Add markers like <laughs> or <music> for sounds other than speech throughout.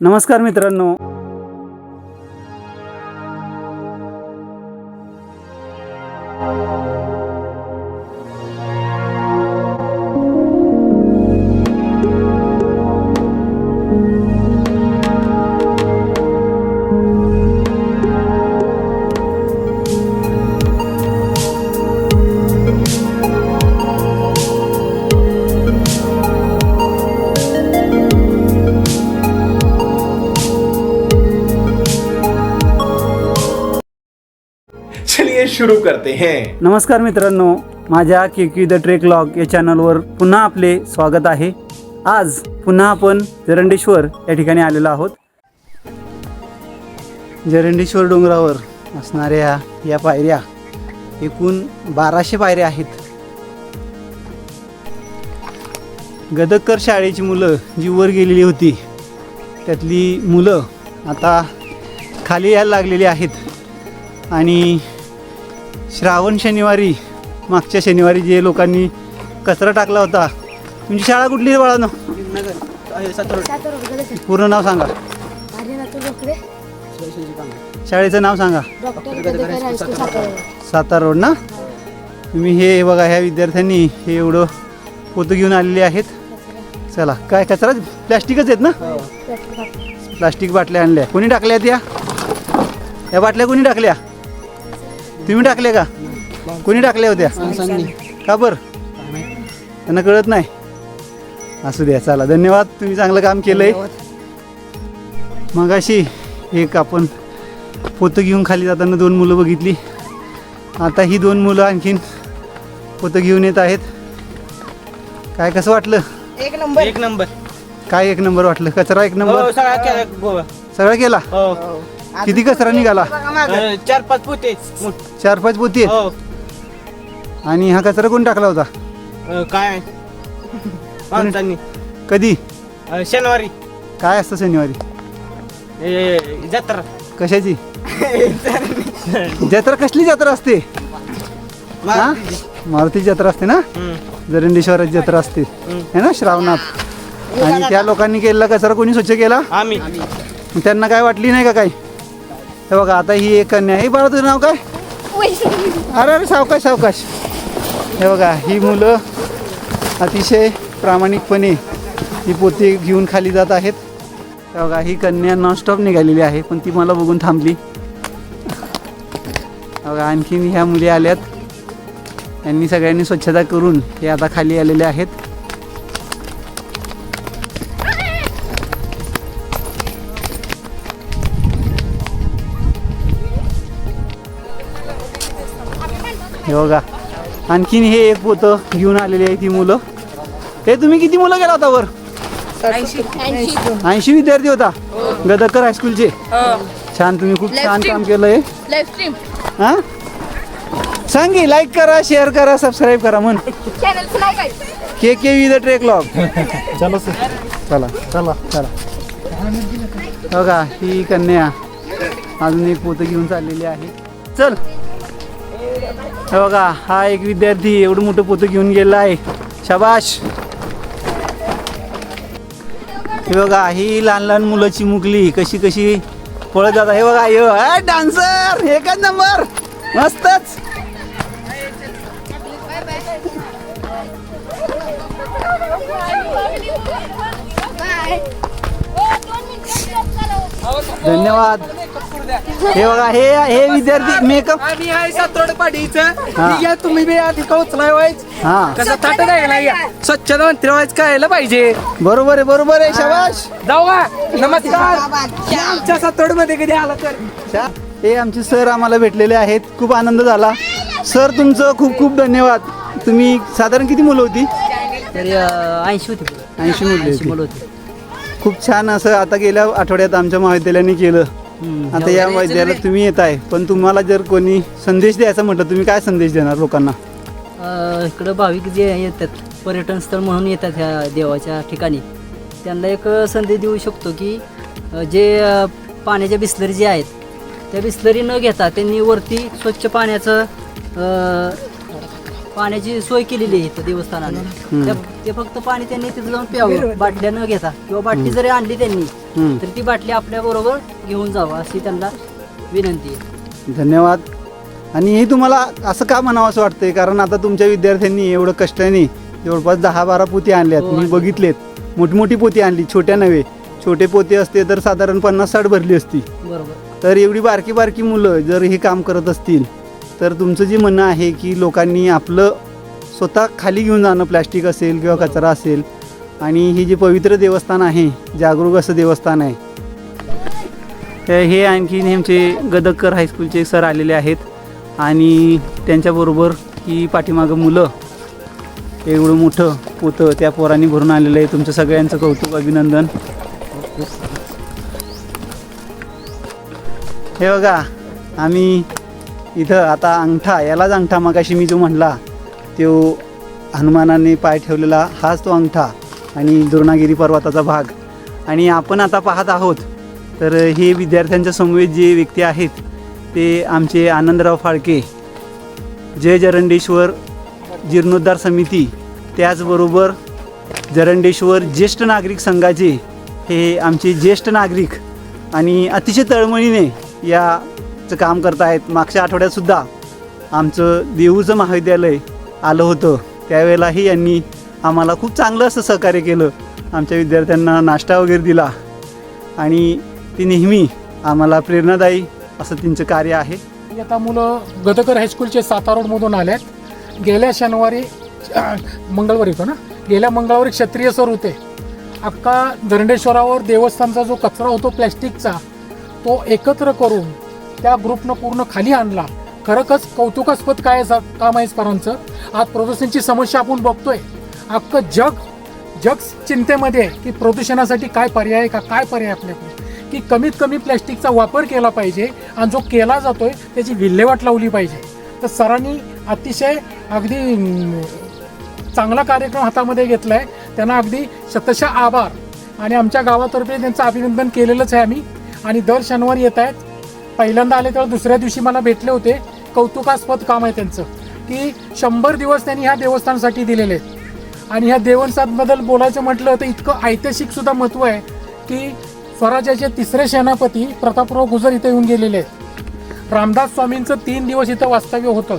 नमस्कार मित्रांनो. शुरू करते हैं। नमस्कार मित्रांनो माझ्या K Q the trek log या चॅनलवर पुन्हा आपले स्वागत आहे. आज पुन्हा आपण जरंडेश्वर या ठिकाणी आलेलो आहोत. जरंडेश्वर डोंगरावर असणाऱ्या या पायऱ्या एकूण बाराशे पायऱ्या आहेत. गदक्कर शाळेची मुलं जी वर गेलेली होती त्यातली मुलं आता खाली यायला लागलेली आहेत. आणि श्रावण शनिवारी मागच्या शनिवारी जे लोकांनी कचरा टाकला होता तुमची शाळा कुठली आहे बाळानं? पूर्ण नाव सांगा. शाळेचं नाव सांगा. सातारा रोड ना? तुम्ही हे बघा ह्या विद्यार्थ्यांनी हे एवढं पोतं घेऊन आलेले आहेत. चला काय कचरा? प्लॅस्टिकच आहेत ना? प्लास्टिक बाटल्या आणल्या. कोणी टाकल्या त्या? या बाटल्या कोणी टाकल्या? तुम्ही टाकल्या का? कोणी टाकल्या होत्या? का बरं? त्यांना कळत नाही. असू द्या चला. धन्यवाद. तुम्ही चांगलं काम केलंय. मग अशी एक आपण पोतं घेऊन खाली जाताना दोन मुलं बघितली. आता ही दोन मुलं आणखीन पोतं घेऊन येत आहेत. काय कसं वाटलं? एक नंबर. एक नंबर. काय एक नंबर वाटलं? कचरा एक हो नंबर सगळा केला. गोवा. सगळं केला? हो. किती कचरा निघाला? अं, चार पाच पोते. मोठ. चार पाच पोती? आहेत हो. आणि हा कचरा कोण टाकला होता? अं, काय? माणसांनी. कधी? अं, शनिवारी. काय असतं शनिवारी? ए, जत्रा. कशाची? <laughs> जत्रा कसली जत्रा असते? हा? मारुती जत्रा असते ना? हम्म, जरंडेश्वराची जत्रा असते. है ना श्रावणात. आणि त्या लोकांनी केलेला कचरा कोणी स्वच्छ केला? आम्ही. त्यांना काय वाटली नाही का काही? हे बघा आता ही एक कन्या ही बाळा तुझं नाव काय? अरे अरे सावकाश सावकाश. हे बघा ही मुलं अतिशय प्रामाणिकपणे ही पोती घेऊन खाली जात आहेत. हे बघा ही कन्या नॉनस्टॉप निघालेली आहे पण ती मला बघून थांबली. बघा आणखीन ह्या मुली आल्यात. यांनी सगळ्यांनी स्वच्छता करून हे आता खाली आलेले आहेत. हे बघा. आणखीन हे एक पोतं घेऊन आलेली आहे ती मुलं. हे तुम्ही किती मुलं गेला होता वर? ऐंशी. विद्यार्थी होता. गदकर हायस्कूलचे छान तुम्ही खूप छान काम केलंय. लाईव्ह स्ट्रीम हा? सांगी लाईक करा शेअर करा सबस्क्राईब करा म्हण. चॅनलचं नाव काय? K K V the trek log चला सर. चला. चला. चला. बघा ही कन्या अजून एक पोतं घेऊन चाललेली आहे. चल. हे बघा हा एक विद्यार्थी एवढं मोठं पोतं घेऊन गेला आहे. शाबाश. हे बघा ही लहान लहान मुलं चिमुकली कशी कशी पळत जातात हे बघा यो डान्सर एकच नंबर मस्तच. धन्यवाद. हे बघा हे हे विद्यार्थी मेकअप आम्ही आहे सातवड पाडीचं हा. या तुम्ही बी आधी कौचलाय व्हायच हा. कसं ताट द्यायला या? स्वच्छता मंत्री व्हायच कळायला पाहिजे. बरोबर आहे बरोबर आहे शाबाश. जाऊ का नमस्कार. आमच्या सातवडमध्ये कधी आला तर. हे आमचे सर आम्हाला भेटलेले आहेत. खूप आनंद झाला. सर तुमचं खूप खूप धन्यवाद. तुम्ही साधारण किती मुलं होती? तरी ऐंशी होती. ऐंशी मुलं होती. खूप छान असं आता गेल्या आठवड्यात आमच्या महाविद्यालयाने केलं. आता या विद्यालयात तुम्ही येत आहे पण तुम्हाला जर कोणी संदेश द्यायचा म्हटलं तुम्ही काय संदेश देणार लोकांना? इकडं भाविक जे येतात पर्यटन स्थळ म्हणून येतात ह्या देवाच्या ठिकाणी. त्यांना एक संदेश देऊ शकतो की जे पाण्याच्या बिस्लरी जे आहेत त्या बिस्लरी न घेता त्यांनी वरती स्वच्छ पाण्याचं पाण्याची सोय केलेली आहे इथं देवस्थानाने. त्या- ते फक्त पाणी त्यांनी तिथं जाऊन प्यावं बाटल्या न घेता. किंवा बाटली जरी आणली त्यांनी. तर ती बाटली आपल्याबरोबर घेऊन जावं अशी त्यांना विनंती आहे. धन्यवाद. आणि हे तुम्हाला असं का म्हणावं असं वाटतंय? कारण आता तुमच्या विद्यार्थ्यांनी एवढं कष्टाने जवळपास दहा बारा पोती आणल्यात. हो, मी. बघितलेत. मोठमोठी पोती आणली छोट्या नव्हे. छोटे पोते असते तर साधारण पन्नास साठ भरली असती. बरोबर. तर एवढी बारकी बारकी मुलं जर हे काम करत असतील तर तुमचं जे म्हणणं आहे की लोकांनी आपलं स्वतः खाली घेऊन जाणं प्लॅस्टिक असेल किंवा कचरा असेल आणि हे जे पवित्र देवस्थान आहे जागरूक असं देवस्थान आहे तर हे आणखीन आमचे गदक्कर हायस्कूलचे सर आलेले आहेत आणि त्यांच्याबरोबर की पाठीमागं मुलं एवढं मोठं पोतं त्या पोरांनी भरून आलेलं आहे. तुमचं सगळ्यांचं कौतुक अभिनंदन. हे बघा आम्ही इथं आता अंगठा यालाच अंगठा मगाशी मी जो म्हणला तो हनुमानाने पाय ठेवलेला हाच तो अंगठा आणि द्रोणागिरी पर्वताचा भाग. आणि आपण आता पाहत आहोत तर हे विद्यार्थ्यांच्या समवेत जे व्यक्ती आहेत ते आमचे आनंदराव फाळके जय जरंडेश्वर जीर्णोद्धार समिती त्याचबरोबर जरंडेश्वर ज्येष्ठ नागरिक संघाचे हे आमचे ज्येष्ठ नागरिक आणि अतिशय तळमळीने या चं काम करत आहेत मागच्या आठवड्यातसुद्धा आमचं देऊचं महाविद्यालय आलं होतं. त्यावेळेलाही यांनी आम्हाला खूप चांगलं असं सहकार्य केलं. आमच्या विद्यार्थ्यांना नाश्ता वगैरे दिला. आणि ती नेहमी आम्हाला प्रेरणादायी असं त्यांचं कार्य आहे. आता मुलं गदकर हायस्कूलचे सातारोडमधून आले आल्यात. गेल्या शनिवारी मंगळवारी होतो ना? गेल्या मंगळवारी क्षत्रिय सर होते. अख्खा दंडेश्वरावर देवस्थानचा जो कचरा होतो प्लॅस्टिकचा तो एकत्र करून त्या ग्रुपनं पूर्ण खाली आणला. खरंच कौतुकास्पद काय आहे काम आहे सरांचं आज प्रदूषणची समस्या आपण बघतोय. अख्खं जग जग चिंतेमध्ये आहे की प्रदूषणासाठी काय पर्याय आहे का? काय पर्याय आपल्याकडे? की कमीत कमी प्लॅस्टिकचा वापर केला पाहिजे आणि जो केला जातोय त्याची विल्हेवाट लावली पाहिजे. तर सरांनी अतिशय अगदी चांगला कार्यक्रम हातामध्ये घेतला आहे त्यांना अगदी शतशः आभार. आणि आमच्या गावातर्फे त्यांचं अभिनंदन केलेलंच आहे आम्ही. आणि दर शनिवारी येत आहेत पहिल्यांदा आले तेव्हा दुसऱ्या दिवशी मला भेटले होते. कौतुकास्पद काम आहे त्यांचं. की शंभर दिवस त्यांनी ह्या देवस्थानसाठी दिलेले आहेत. आणि ह्या देवस्थानबद्दल बोलायचं म्हटलं तर इतकं ऐतिहासिक सुद्धा महत्त्व आहे की स्वराज्याचे तिसरे सेनापती प्रतापराव गुजर इथे येऊन गेलेले आहेत. रामदास स्वामींचं तीन दिवस इथं वास्तव्य होतं.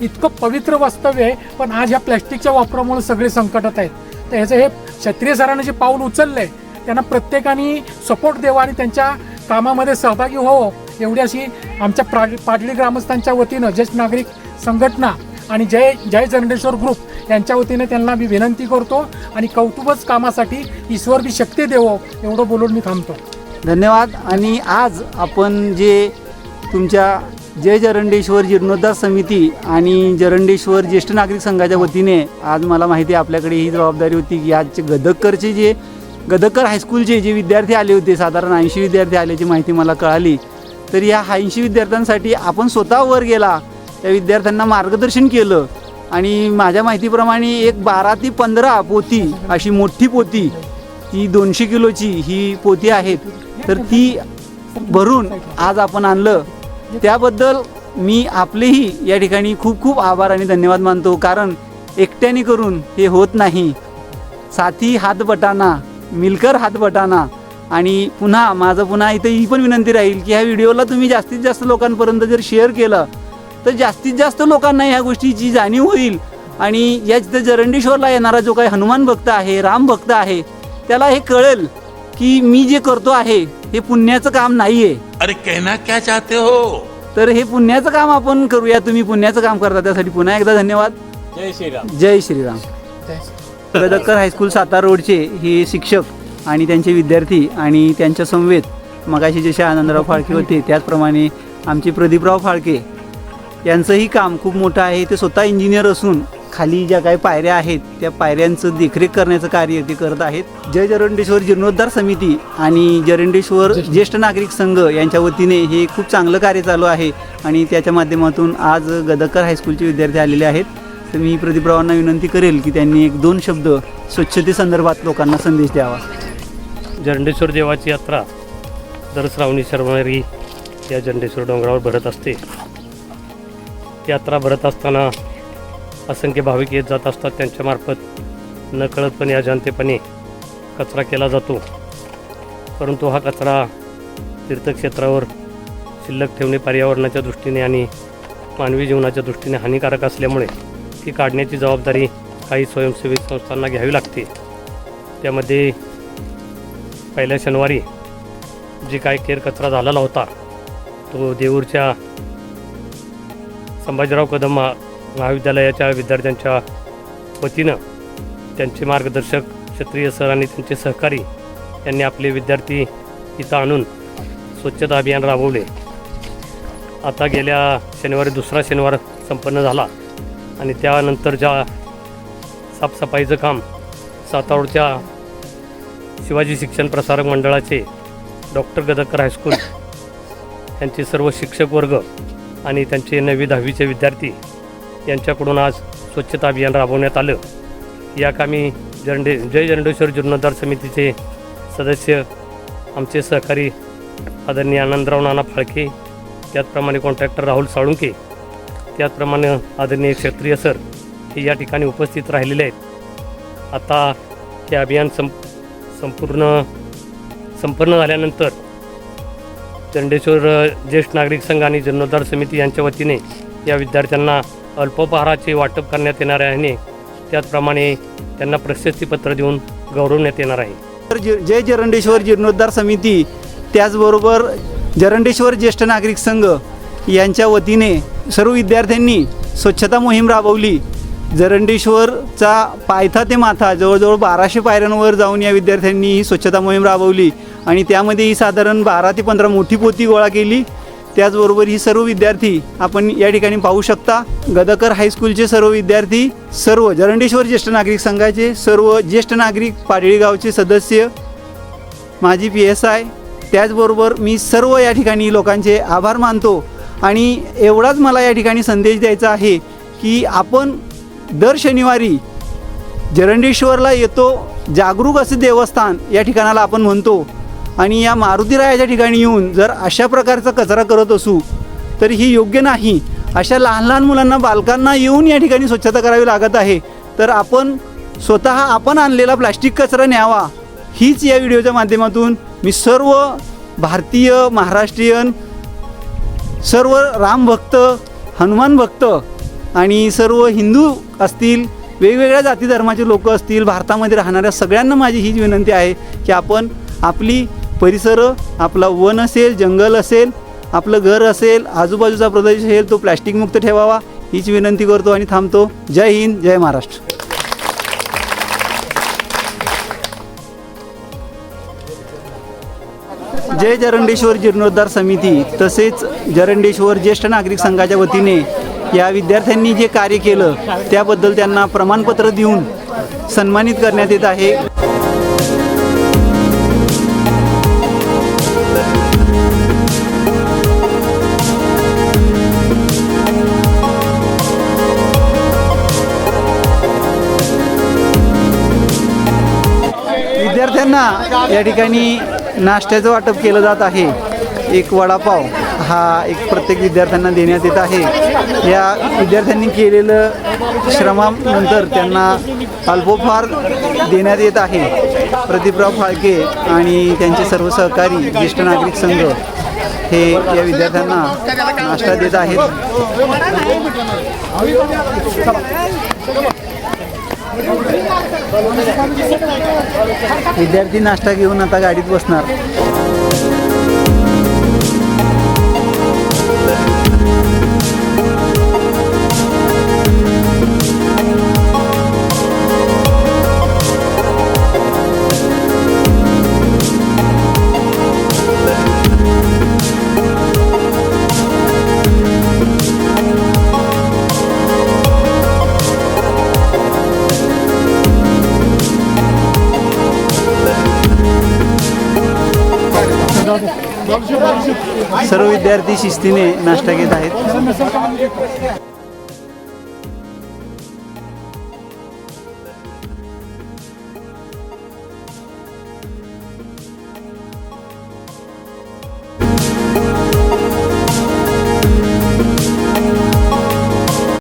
इतकं पवित्र वास्तव्य आहे पण आज ह्या प्लॅस्टिकच्या वापरामुळे सगळे संकटात आहेत. तर ह्याचं हे क्षत्रिय सरांनी जे पाऊल उचललं आहे त्यांना प्रत्येकाने सपोर्ट द्यावा आणि त्यांच्या कामामध्ये सहभागी व्हावं. एवढी अशी आमच्या प्रा पाटली ग्रामस्थांच्या वतीनं ज्येष्ठ नागरिक संघटना आणि जय जय जरंडेश्वर ग्रुप यांच्या वतीने त्यांना मी विनंती करतो आणि कौतुकच कामासाठी ईश्वर बी शक्ती देवो एवढं बोलून मी थांबतो. धन्यवाद. आणि आज आपण जे तुमच्या जय जरंडेश्वर जीर्णोद्धार समिती आणि जरंडेश्वर ज्येष्ठ नागरिक संघाच्या वतीने आज मला माहिती आहे आपल्याकडे ही जबाबदारी होती की आजचे गदक्करचे जे गदक्कर हायस्कूलचे जे विद्यार्थी आले होते साधारण ऐंशी विद्यार्थी आल्याची माहिती मला कळाली. तर या ऐंशी विद्यार्थ्यांसाठी आपण स्वतः वर गेला. त्या विद्यार्थ्यांना मार्गदर्शन केलं. आणि माझ्या माहितीप्रमाणे एक बारा ते पंधरा पोती अशी मोठी पोती ती दोनशे किलोची ही पोती आहेत. तर ती भरून आज आपण आणलं. त्याबद्दल मी आपलेही या ठिकाणी खूप खूप आभार आणि धन्यवाद मानतो. कारण एकट्याने करून हे होत नाही. साथी हात बटाना मिलकर हात बटाना आणि पुन्हा माझं पुन्हा इथं ही पण विनंती राहील की ह्या व्हिडिओला तुम्ही जास्तीत जास्त लोकांपर्यंत जर शेअर केलं तर जास्तीत जास्त लोकांना ह्या गोष्टीची जाणीव होईल. आणि या जिथं जरंडेश्वरला येणारा जो काही हनुमान भक्त आहे राम भक्त आहे त्याला हे कळेल की मी जे करतो आहे हे पुण्याचं काम नाही आहे अरे कहना क्या चाहते हो? तर हे पुण्याचं काम आपण करूया. तुम्ही पुण्याचं काम करता. त्यासाठी पुन्हा एकदा धन्यवाद. जय श्रीराम. जय श्रीराम. गदक्कर हायस्कूल सातारा रोडचे हे शिक्षक आणि त्यांचे विद्यार्थी आणि त्यांच्या समवेत मगाशी जसे आनंदराव फाळके होते त्याचप्रमाणे आमचे प्रदीपराव फाळके यांचंही काम खूप मोठं आहे. ते स्वतः इंजिनियर असून खाली ज्या काही पायऱ्या आहेत त्या पायऱ्यांचं देखरेख करण्याचं कार्य ते करत आहेत. जय जरंडेश्वर जीर्णोद्धार समिती आणि जरंडेश्वर ज्येष्ठ नागरिक संघ यांच्या वतीने हे खूप चांगलं कार्य चालू आहे आणि त्याच्या माध्यमातून आज गदक्कर हायस्कूलचे विद्यार्थी आलेले आहेत. तर मी प्रदीपरावांना विनंती करेल की त्यांनी एक दोन शब्द स्वच्छतेसंदर्भात लोकांना संदेश द्यावा. जरंडेश्वर देवाची यात्रा दर श्रावणी शर्मारी या जरंडेश्वर डोंगरावर भरत असते. यात्रा भरत असताना असंख्य भाविक येत जात असतात. त्यांच्यामार्फत नकळतपणे अजाणतेपणे कचरा केला जातो. परंतु हा कचरा तीर्थक्षेत्रावर शिल्लक ठेवणे पर्यावरणाच्या दृष्टीने आणि मानवी जीवनाच्या दृष्टीने हानिकारक असल्यामुळे ती काढण्याची जबाबदारी काही स्वयंसेवी संस्थांना घ्यावी लागते. त्यामध्ये पहिल्या शनिवारी जे काय केर कचरा झालेला होता तो देऊरच्या संभाजीराव कदम महा महाविद्यालयाच्या विद्यार्थ्यांच्या वतीनं त्यांचे मार्गदर्शक क्षत्रिय सर आणि त्यांचे सहकारी यांनी आपले विद्यार्थी इथं आणून स्वच्छता अभियान राबवले. आता गेल्या शनिवारी दुसरा शनिवार संपन्न झाला आणि त्यानंतरच्या साफसफाईचं काम सातावडच्या शिवाजी शिक्षण प्रसारक मंडळाचे डॉक्टर गदकर हायस्कूल यांचे सर्व शिक्षक वर्ग आणि त्यांचे नववी दहावीचे विद्यार्थी यांच्याकडून आज स्वच्छता अभियान राबवण्यात आलं. या कामी जरंडे जय जरंडेश्वर जीर्णोद्धार समितीचे सदस्य आमचे सहकारी आदरणीय आनंदराव नाना फाळके त्याचप्रमाणे कॉन्ट्रॅक्टर राहुल साळुंके त्याचप्रमाणे आदरणीय क्षत्रिय सर हे या ठिकाणी उपस्थित राहिलेले आहेत. आता हे अभियान संप संपूर्ण संपन्न झाल्यानंतर चंडेश्वर ज्येष्ठ नागरिक संघ आणि जीर्णोद्धार समिती यांच्या वतीने या विद्यार्थ्यांना अल्पोपहाराचे वाटप करण्यात येणार आहे त्याचप्रमाणे त्यांना प्रशस्तीपत्र देऊन गौरवण्यात येणार आहे. तर जय जरंडेश्वर जीर्णोद्धार समिती त्याचबरोबर जरंडेश्वर ज्येष्ठ नागरिक संघ यांच्या वतीने सर्व विद्यार्थ्यांनी स्वच्छता मोहीम राबवली. जरंडेश्वरचा पायथा ते माथा जवळजवळ बाराशे पायऱ्यांवर जाऊन या विद्यार्थ्यांनी ही स्वच्छता मोहीम राबवली आणि त्यामध्ये ही साधारण बारा ते पंधरा मोठी पोती गोळा केली. त्याचबरोबर ही सर्व विद्यार्थी आपण या ठिकाणी पाहू शकता. गदकर हायस्कूलचे सर्व विद्यार्थी सर्व जरंडेश्वर ज्येष्ठ नागरिक संघाचे सर्व ज्येष्ठ नागरिक पाडळी गावचे सदस्य माझी पी एस आय त्याचबरोबर मी सर्व या ठिकाणी लोकांचे आभार मानतो. आणि एवढाच मला या ठिकाणी संदेश द्यायचा आहे की आपण दर शनिवारी जरंडेश्वरला येतो जागरूक असे देवस्थान या ठिकाणाला आपण म्हणतो. आणि या मारुतीरायाच्या ठिकाणी येऊन जर अशा प्रकारचा कचरा करत असू तर ही योग्य नाही. अशा लहान लहान मुलांना बालकांना येऊन या ठिकाणी स्वच्छता करावी लागत आहे. तर आपण स्वतः आपण आणलेला प्लास्टिक कचरा न्यावा. हीच या व्हिडिओच्या माध्यमातून मी सर्व भारतीय महाराष्ट्रीयन सर्व रामभक्त हनुमान भक्त आणि सर्व हिंदू असतील वेगवेगळ्या जाती धर्माचे लोक असतील भारतामध्ये राहणाऱ्या सगळ्यांना माझी हीच विनंती आहे की आपण आपली परिसर आपला वन असेल जंगल असेल आपलं घर असेल आजूबाजूचा प्रदेश असेल तो प्लॅस्टिकमुक्त ठेवावा हीच विनंती करतो आणि थांबतो. जय हिंद जय महाराष्ट्र. जय जरंडेश्वर जीर्णोद्धार समिती तसेच जरंडेश्वर ज्येष्ठ नागरिक संघाच्या वतीने या विद्यार्थ्यांनी जे कार्य केलं त्याबद्दल त्यांना प्रमाणपत्र देऊन सन्मानित करण्यात येत आहे. विद्यार्थ्यांना या ठिकाणी नाश्त्याचं वाटप केलं जात आहे. एक वडापाव. हा एक प्रत्येक विद्यार्थ्यांना देण्यात येत आहे. या विद्यार्थ्यांनी केलेलं श्रमानंतर त्यांना अल्पोफार देण्यात येत आहे. प्रदीपराव फाळके आणि त्यांचे सर्व सहकारी ज्येष्ठ नागरिक संघ हे या विद्यार्थ्यांना नाश्ता देत आहेत. विद्यार्थी नाश्ता घेऊन आता गाडीत बसणार. सर्व विद्यार्थी शिस्तीने नाश्ता घेत आहेत.